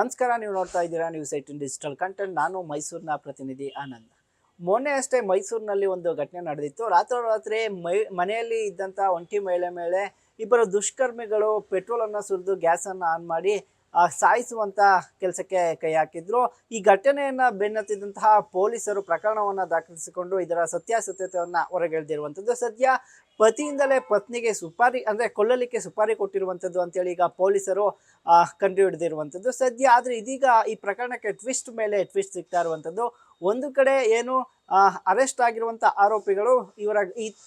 ನಮಸ್ಕಾರ, ನೀವು ನೋಡ್ತಾ ಇದ್ದೀರಾ ನ್ಯೂಸ್ ಏಟಿನ್ ಡಿಜಿಟಲ್ ಕಂಟೆಂಟ್ ನಾನು ಮೈಸೂರಿನ ಪ್ರತಿನಿಧಿ ಆನಂದ್. ಮೊನ್ನೆ ಅಷ್ಟೇ ಮೈಸೂರಿನಲ್ಲಿ ಒಂದು ಘಟನೆ ನಡೆದಿತ್ತು. ರಾತ್ರೋರಾತ್ರಿ ಮೈ, ಮನೆಯಲ್ಲಿ ಇದ್ದಂಥ ಒಂಟಿ ಮಹಿಳೆ ಮೇಲೆ ಇಬ್ಬರು ದುಷ್ಕರ್ಮಿಗಳು ಪೆಟ್ರೋಲನ್ನು ಸುರಿದು ಗ್ಯಾಸನ್ನು ಆನ್ ಮಾಡಿ ಸಾಯಿಸುವಂತ ಕೆಲಸಕ್ಕೆ ಕೈ ಹಾಕಿದ್ರು. ಈ ಘಟನೆಯನ್ನ ಬೆನ್ನತ್ತಿದಂತಹ ಪೊಲೀಸರು ಪ್ರಕರಣವನ್ನ ದಾಖಲಿಸಿಕೊಂಡು ಇದರ ಸತ್ಯಾಸತ್ಯತೆಯನ್ನ ಹೊರಗೆಳೆದಿರುವಂತದ್ದು. ಸದ್ಯ ಪತಿಯಿಂದಲೇ ಪತ್ನಿಗೆ ಸುಪಾರಿ, ಅಂದ್ರೆ ಕೊಲ್ಲಲಿಕ್ಕೆ ಸುಪಾರಿ ಕೊಟ್ಟಿರುವಂಥದ್ದು ಅಂತೇಳಿ ಈಗ ಪೊಲೀಸರು ಕಂಡು ಸದ್ಯ ಆದ್ರೆ ಇದೀಗ ಈ ಪ್ರಕರಣಕ್ಕೆ ಟ್ವಿಸ್ಟ್ ಮೇಲೆ ಟ್ವಿಸ್ಟ್ ಸಿಗ್ತಾ ಇರುವಂಥದ್ದು ಒಂದು ಕಡೆ ಏನು ಅರೆಸ್ಟ್ ಆಗಿರುವಂತ ಆರೋಪಿಗಳು ಇವರ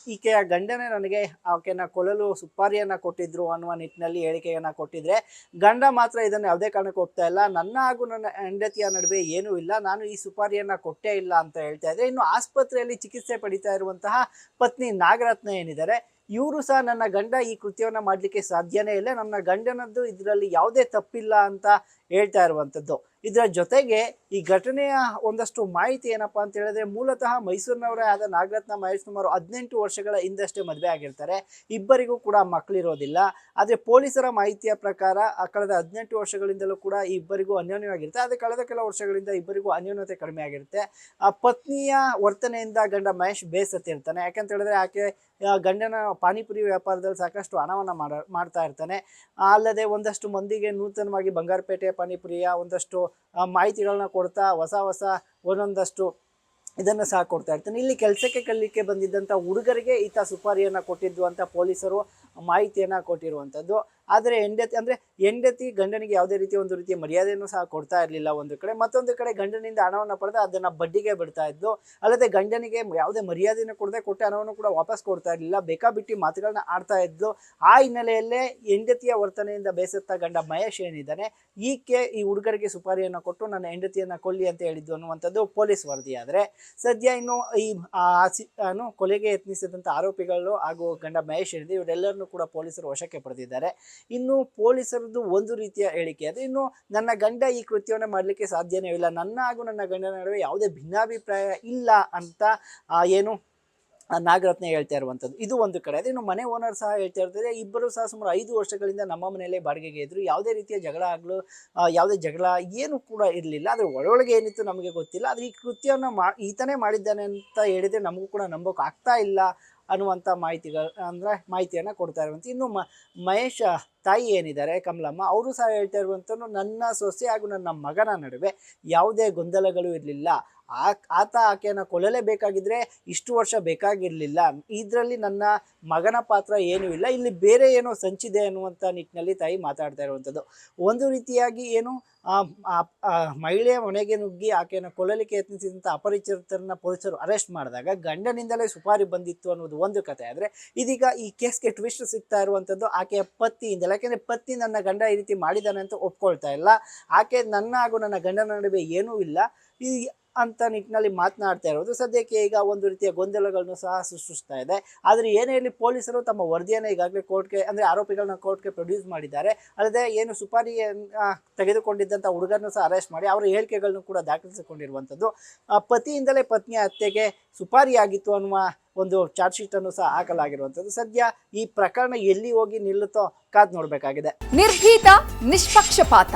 ಈಕೆಯ ಗಂಡನೇ ನನಗೆ ಆಕೆನ ಕೊಲ್ಲಲು ಸುಪಾರಿಯನ್ನ ಕೊಟ್ಟಿದ್ರು ಅನ್ನುವ ನಿಟ್ಟಿನಲ್ಲಿ ಹೇಳಿಕೆಯನ್ನ ಕೊಟ್ಟಿದ್ರೆ ಗಂಡ ಮಾತ್ರ ಇದನ್ನು ಯಾವುದೇ ಕಾರಣಕ್ಕೆ ಒಪ್ತಾ ಇಲ್ಲ. ನನ್ನ ಹಾಗೂ ನನ್ನ ಹೆಂಡತಿಯ ನಡುವೆ ಏನೂ ಇಲ್ಲ. ನಾನು ಈ ಸುಪಾರಿಯನ್ನ ಕೊಟ್ಟೇ ಇಲ್ಲ ಅಂತ ಹೇಳ್ತಾ ಇದ್ರೆ ಇನ್ನು ಆಸ್ಪತ್ರೆಯಲ್ಲಿ ಚಿಕಿತ್ಸೆ ಪಡಿತಾ ಇರುವಂತಹ ಪತ್ನಿ ನಾಗರತ್ನ ಏನಿದ್ದಾರೆ ಇವರು ಸಹ ನನ್ನ ಗಂಡ ಈ ಕೃತ್ಯವನ್ನು ಮಾಡಲಿಕ್ಕೆ ಸಾಧ್ಯನೇ ಇಲ್ಲ. ನನ್ನ ಗಂಡನದ್ದು ಇದರಲ್ಲಿ ಯಾವುದೇ ತಪ್ಪಿಲ್ಲ ಅಂತ ಹೇಳ್ತಾ ಇರುವಂಥದ್ದು. ಇದರ ಜೊತೆಗೆ ಈ ಘಟನೆಯ ಒಂದಷ್ಟು ಮಾಹಿತಿ ಏನಪ್ಪ ಅಂತ ಹೇಳಿದ್ರೆ ಮೂಲತಃ ಮೈಸೂರಿನವರೇ ಆದ ನಾಗರತ್ನ ಮಹೇಶ್ ಸುಮಾರು ಹದಿನೆಂಟು ವರ್ಷಗಳ ಹಿಂದಷ್ಟೇ ಮದುವೆ ಆಗಿರ್ತಾರೆ. ಇಬ್ಬರಿಗೂ ಕೂಡ ಮಕ್ಕಳಿರೋದಿಲ್ಲ. ಆದರೆ ಪೊಲೀಸರ ಮಾಹಿತಿಯ ಪ್ರಕಾರ ಕಳೆದ ಹದಿನೆಂಟು ವರ್ಷಗಳಿಂದಲೂ ಕೂಡ ಈ ಇಬ್ಬರಿಗೂ ಅನ್ಯೋನ್ಯವಾಗಿರುತ್ತೆ. ಆದರೆ ಕಳೆದ ಕೆಲವು ವರ್ಷಗಳಿಂದ ಇಬ್ಬರಿಗೂ ಅನ್ಯೋನ್ಯತೆ ಕಡಿಮೆ ಆಗಿರುತ್ತೆ. ಆ ಪತ್ನಿಯ ವರ್ತನೆಯಿಂದ ಗಂಡ ಮಹೇಶ್ ಬೇಸತ್ತಿರ್ತಾನೆ. ಯಾಕಂತ ಹೇಳಿದ್ರೆ ಆಕೆ ಗಂಡನ ಪಾನಿಪುರಿ ವ್ಯಾಪಾರದಲ್ಲಿ ಸಾಕಷ್ಟು ಹಣವನ್ನು ಮಾಡ, ಮಾಡ್ತಾ ಇರ್ತಾನೆ. ಅಲ್ಲದೆ ಒಂದಷ್ಟು ಮಂದಿಗೆ ನೂತನವಾಗಿ ಬಂಗಾರಪೇಟೆ ಪಾನಿಪುರಿಯ ಒಂದಷ್ಟು ಮಾಹಿತಿಗಳನ್ನ ಕೊಡ್ತಾ ಹೊಸ ಹೊಸ ಒಂದೊಂದಷ್ಟು ಇದನ್ನು ಸಹ ಕೊಡ್ತಾ ಇರ್ತಾನೆ. ಇಲ್ಲಿ ಕೆಲಸಕ್ಕೆ ಕಲಿಕೆ ಬಂದಿದ್ದಂಥ ಹುಡುಗರಿಗೆ ಈತ ಸುಪಾರಿಯನ್ನು ಕೊಟ್ಟಿದ್ದು ಅಂತ ಪೊಲೀಸರು ಮಾಹಿತಿಯನ್ನು ಕೊಟ್ಟಿರುವಂಥದ್ದು. ಆದರೆ ಹೆಂಡತಿ ಅಂದರೆ ಹೆಂಡತಿ ಗಂಡನಿಗೆ ಯಾವುದೇ ರೀತಿ ಒಂದು ರೀತಿಯ ಮರ್ಯಾದೆಯನ್ನು ಸಹ ಕೊಡ್ತಾ ಇರಲಿಲ್ಲ ಒಂದು ಕಡೆ. ಮತ್ತೊಂದು ಕಡೆ ಗಂಡನಿಂದ ಹಣವನ್ನು ಪಡೆದು ಅದನ್ನು ಬಡ್ಡಿಗೆ ಬಿಡ್ತಾ ಇದ್ದು, ಅಲ್ಲದೆ ಗಂಡನಿಗೆ ಯಾವುದೇ ಮರ್ಯಾದೆಯನ್ನು ಕೊಡದೆ ಕೊಟ್ಟ ಹಣವನ್ನು ಕೂಡ ವಾಪಸ್ ಕೊಡ್ತಾ ಇರಲಿಲ್ಲ. ಬೇಕಾಬಿಟ್ಟಿ ಮಾತುಗಳನ್ನ ಆಡ್ತಾ ಇದ್ದು, ಆ ಹಿನ್ನೆಲೆಯಲ್ಲೇ ಹೆಂಡತಿಯ ವರ್ತನೆಯಿಂದ ಬೇಸತ್ತ ಗಂಡ ಮಹೇಶ್ ಏನಿದ್ದಾನೆ, ಈಕೆ ಈ ಹುಡುಗರಿಗೆ ಸುಪಾರಿಯನ್ನು ಕೊಟ್ಟು ನನ್ನ ಹೆಂಡತಿಯನ್ನು ಕೊಲ್ಲಿ ಅಂತ ಹೇಳಿದ್ದು ಅನ್ನುವಂಥದ್ದು ಪೊಲೀಸ್ ವರದಿಯಾದರೆ, ಸದ್ಯ ಇನ್ನು ಈ ಕೊಲೆಗೆ ಯತ್ನಿಸಿದಂಥ ಆರೋಪಿಗಳು ಹಾಗೂ ಗಂಡ ಮಹೇಶ್ ಏನಿದೆ, ಇವರೆಲ್ಲರನ್ನೂ ಕೂಡ ಪೊಲೀಸರು ವಶಕ್ಕೆ ಪಡೆದಿದ್ದಾರೆ. ಇನ್ನು ಪೊಲೀಸರದ್ದು ಒಂದು ರೀತಿಯ ಹೇಳಿಕೆ ಅದು ಇನ್ನು ನನ್ನ ಗಂಡ ಈ ಕೃತ್ಯವನ್ನು ಮಾಡಲಿಕ್ಕೆ ಸಾಧ್ಯನೇ ಇಲ್ಲ. ನನ್ನ ಹಾಗೂ ನನ್ನ ಗಂಡನ ನಡುವೆ ಯಾವುದೇ ಭಿನ್ನಾಭಿಪ್ರಾಯ ಇಲ್ಲ ಅಂತ ಏನು ನಾಗರತ್ನ ಹೇಳ್ತಾ ಇರುವಂಥದ್ದು. ಇದು ಒಂದು ಕಡೆ. ಅದೇ ಇನ್ನು ಮನೆ ಓನರ್ ಸಹ ಹೇಳ್ತಾ ಇರ್ತಾರೆ ಇಬ್ಬರು ಸಹ ಸುಮಾರು ಐದು ವರ್ಷಗಳಿಂದ ನಮ್ಮ ಮನೆಯಲ್ಲೇ ಬಾಡಿಗೆಗೆ ಇದ್ದರು. ಯಾವುದೇ ರೀತಿಯ ಜಗಳ ಆಗಲು ಯಾವುದೇ ಜಗಳ ಏನು ಕೂಡ ಇರಲಿಲ್ಲ. ಆದರೆ ಒಳಗೊಳಗೆ ಏನಿತ್ತು ನಮಗೆ ಗೊತ್ತಿಲ್ಲ. ಆದರೆ ಈ ಕೃತ್ಯವನ್ನು ಮಾ, ಈತನೇ ಮಾಡಿದ್ದಾನೆ ಅಂತ ಹೇಳಿದರೆ ನಮಗೂ ಕೂಡ ನಂಬೋಕೆ ಆಗ್ತಾ ಇಲ್ಲ. ಅನ್ನುವಂಥ ಮಾಹಿತಿಗಳು ಅಂದರೆ ಮಾಹಿತಿಯನ್ನು ಕೊಡ್ತಾ ಇರುವಂಥ ಇನ್ನು ಮಹೇಶ ತಾಯಿ ಏನಿದ್ದಾರೆ ಕಮಲಮ್ಮ, ಅವರು ಸಹ ಹೇಳ್ತಾ ಇರುವಂಥ ನನ್ನ ಸೊಸೆ ಹಾಗೂ ನನ್ನ ಮಗನ ನಡುವೆ ಯಾವುದೇ ಗೊಂದಲಗಳು ಇರಲಿಲ್ಲ. ಆ, ಆತ ಆಕೆಯನ್ನು ಕೊಲ್ಲಲೇಬೇಕಾಗಿದ್ರೆ ಇಷ್ಟು ವರ್ಷ ಬೇಕಾಗಿರಲಿಲ್ಲ. ಇದರಲ್ಲಿ ನನ್ನ ಮಗನ ಪಾತ್ರ ಏನೂ ಇಲ್ಲ. ಇಲ್ಲಿ ಬೇರೆ ಏನೋ ಸಂಚಿದೆ ಅನ್ನುವಂಥ ನಿಟ್ಟಿನಲ್ಲಿ ತಾಯಿ ಮಾತಾಡ್ತಾ ಇರುವಂಥದ್ದು ಒಂದು ರೀತಿಯಾಗಿ ಏನು ಮಹಿಳೆಯ ಮನೆಗೆ ನುಗ್ಗಿ ಆಕೆಯನ್ನು ಕೊಲ್ಲಲಿಕ್ಕೆ ಯತ್ನಿಸಿದಂಥ ಅಪರಿಚಿತರನ್ನ ಪೊಲೀಸರು ಅರೆಸ್ಟ್ ಮಾಡಿದಾಗ ಗಂಡನಿಂದಲೇ ಸುಪಾರಿ ಬಂದಿತ್ತು ಅನ್ನೋದು ಒಂದು ಕತೆ ಆದರೆ ಇದೀಗ ಈ ಕೇಸ್ಗೆ ಟ್ವಿಸ್ಟ್ ಸಿಗ್ತಾ ಇರುವಂಥದ್ದು ಆಕೆಯ ಪತ್ತಿಯಿಂದಲೇ ಯಾಕೆಂದರೆ ಪತ್ನಿ ನನ್ನ ಗಂಡ ಈ ರೀತಿ ಮಾಡಿದ್ದಾನೆ ಅಂತ ಒಪ್ಕೊಳ್ತಾ ಇಲ್ಲ. ಆಕೆ ನನ್ನ ಹಾಗೂ ನನ್ನ ಗಂಡನ ನಡುವೆ ಏನೂ ಇಲ್ಲ. ಈ ಅಂತ ನಿಟ್ಟಿನಲ್ಲಿ ಮಾತನಾಡ್ತಾ ಇರೋದು. ಸದ್ಯಕ್ಕೆ ಈಗ ಒಂದು ರೀತಿಯ ಗೊಂದಲಗಳನ್ನು ಸಹ ಸೃಷ್ಟಿಸ್ತಾ ಇದೆ. ಆದರೆ ಏನೇ ಇಲ್ಲಿ ಪೊಲೀಸರು ತಮ್ಮ ವರದಿಯನ್ನು ಈಗಾಗಲೇ ಕೋರ್ಟ್ಗೆ ಅಂದರೆ ಆರೋಪಿಗಳನ್ನ ಕೋರ್ಟ್ಗೆ ಪ್ರೊಡ್ಯೂಸ್ ಮಾಡಿದ್ದಾರೆ. ಅಲ್ಲದೆ ಏನು ಸುಪಾರಿ ತೆಗೆದುಕೊಂಡಿದ್ದಂಥ ಹುಡುಗರನ್ನು ಸಹ ಅರೆಸ್ಟ್ ಮಾಡಿ ಅವರ ಹೇಳಿಕೆಗಳನ್ನು ಕೂಡ ದಾಖಲಿಸಿಕೊಂಡಿರುವಂಥದ್ದು. ಪತಿಯಿಂದಲೇ ಪತ್ನಿಯ ಹತ್ಯೆಗೆ ಸುಪಾರಿಯಾಗಿತ್ತು ಅನ್ನುವ ಒಂದು ಚಾರ್ಜ್ ಶೀಟ್ ಅನ್ನು ಸಹ ಹಾಕಲಾಗಿರುವಂಥದ್ದು. ಸದ್ಯ ಈ ಪ್ರಕರಣ ಎಲ್ಲಿ ಹೋಗಿ ನಿಲ್ಲುತ್ತೋ ಕಾದ್ ನೋಡಬೇಕಾಗಿದೆ. ನಿರ್ಭೀತ ನಿಷ್ಪಕ್ಷಪಾತ.